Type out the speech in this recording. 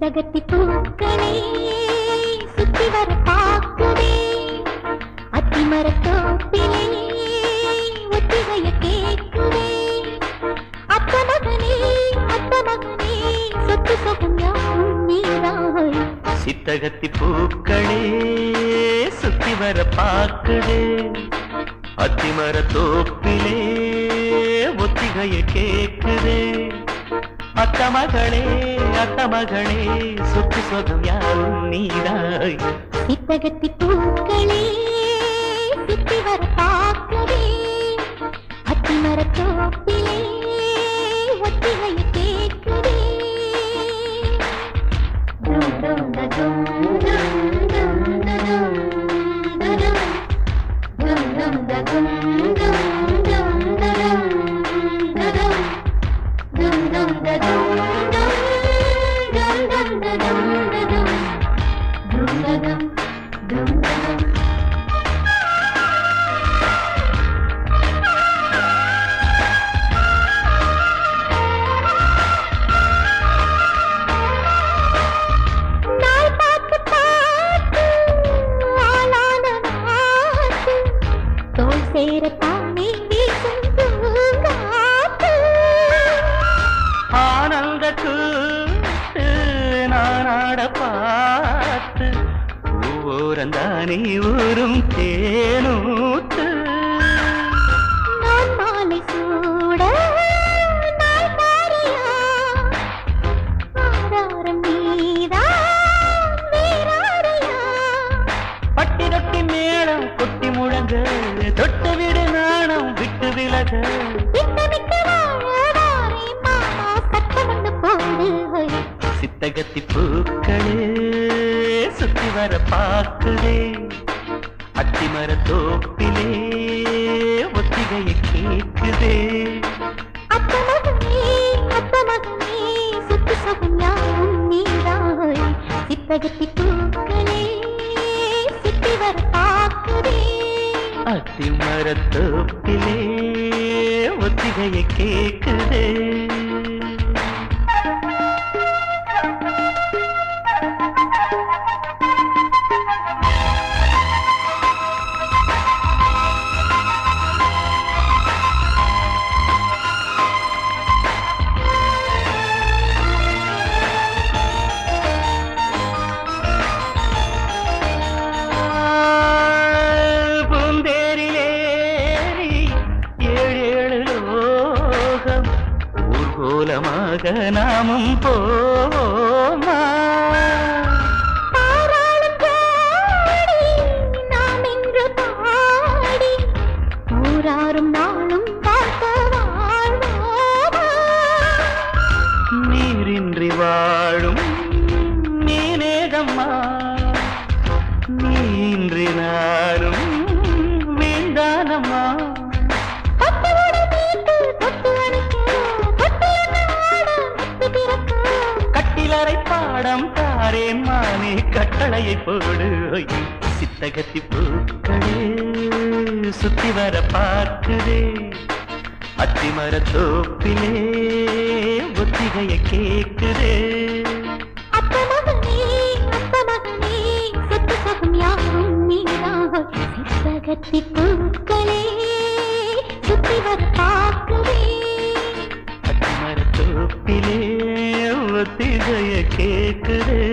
சித்தகத்தி பூக்களே சுத்தி வர தாக்குதே அத்திமர தோப்பிலே ஒத்திகைய கேக்குதே அத்த மகனே அத்த மகனே சொத்து சொகம் யாவும் நீராய். சித்தகத்தி பூக்களே சுத்தி வர பாக்குதே. அத்திமர தோப்பிலே ஒத்திகைய கேட்குதே. அத்த மகளே அத்த மகளே சொத்து சொகம் யாரும் நீதாய். சித்தகத்தி பூக்களே சுத்தி வர பார்க்கவே அத்தி மரத்தோப்பில் கூத்து நானாட பார்த்து பூவோரந்தானே ஊரும் தேனூத்து. பட்டி தொட்டி மேளம் கொட்டி முழங்க தொட்டு விடு நாணம் விட்டு விலக. சித்தகத்தி பூக்களே சுத்தி வர பாக்குதே தோப்பிலே ஒத்திகையை அத்த அத்த சுத்து சுகம் யாவும் நீராய் சித்தகத்தி பூக்களே சுத்தி வர பாக்குதே. அத்திமர தோப்பிலே ஒத்திகையை கேக்குதே நாளும் பார்க்க வாழ்வோமா? நீரின்றி வாழும் நீனேகம்மா நீன்றி நானும் வீண்டானம்மா சிலரை பாடம் தாரே மானே கட்டளையை போடு. சித்தகத்தி பூக்களே சுத்தி வர பார்க்குதே. அத்திமர தோப்பிலே ஒத்திகைய கேக்குதே. சித்தகத்தி அத்திமர தோப்பிலே ஒத்திகைய கேக்குதே